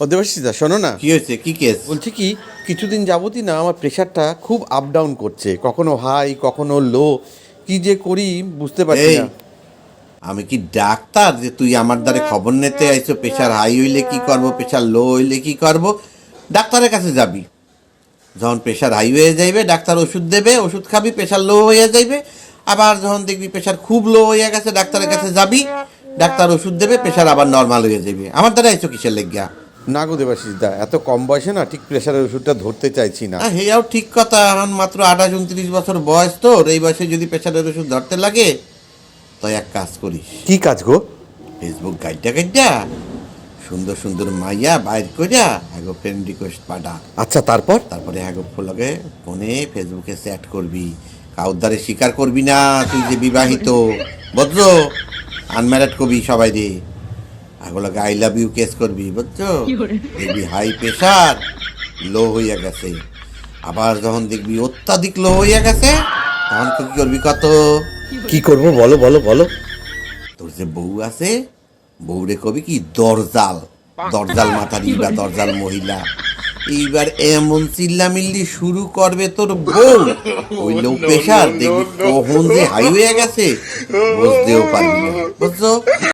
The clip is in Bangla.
ও দেবাশিসদা শোনো না। কি হয়েছে? কি কেস বলছি কি কিছুদিন যাবতই না আমার প্রেশারটা খুব আপ ডাউন করছে। কখনো হাই কখনো লো কি যে করি বুঝতে পারছি না। আমি কি ডাক্তার যে তুই আমার দ্বারে খবর নিতে আইছো? প্রেশার হাই হইলে কি করব? প্রেশার লো হইলে কি করব? ডাক্তারের কাছে যাবি। যখন প্রেশার হাই হয়ে যাইবে ডাক্তার ওষুধ দেবে ওষুধ খাবি প্রেশার লো হয়ে যাইবে। আবার যখন দেখবি প্রেশার খুব লো হয়ে গেছে ডাক্তারের কাছে যাবি ডাক্তার ওষুধ দেবে প্রেশার আবার নর্মাল হয়ে যাবে আমার দ্বারা আইছো কিসের লেগিয়া? না গো দেবাশিসদা এত কম বয়সে না ঠিক প্রেশারের ওষুধটা ধরতে চাইছি না। হ্যাঁ হেয়াও ঠিক কথা এখন মাত্র আঠাশ উনত্রিশ বছর বয়স তো এই বয়সে যদি প্রেশারের ওষুধ ধরতে লাগে তাই এক কাজ করিস। কি কাজ গো? ফেসবুক গাইডটা গাইডটা সুন্দর সুন্দর মাইয়া বাইর কইরা এগো ফ্রেন্ড রিকোয়েস্ট পাঠা। আচ্ছা তারপর? তারপরে এগো ফলোকে ফোনে ফেসবুকে চ্যাট করবি। কাউদ্দারে স্বীকার করবি না তুই যে বিবাহিত। বুঝছ আনম্যারেড কবি সবাই রে। এগুলোকে আই লাভ ইউ কেস করবি বুঝছ? দেখবি হাই প্রেশার লো হইয়া গেছে। আবার যখন দেখবি অত্যাধিক লো হইয়া গেছে তখন তো কি করবি কত? কি করব বলো বলো বলো। তোর যে বউ আছে বউরে কবি কি? দরজাল। দরজাল মাথার ইবা দরজাল মহিলা। এইবার এমন চিল্লামিল্লি শুরু করবে তোর বউ। ওই লো প্রেশার দেখবি কখন যে হাই হয়ে গেছে বুঝতেও পারবি না বুঝছ?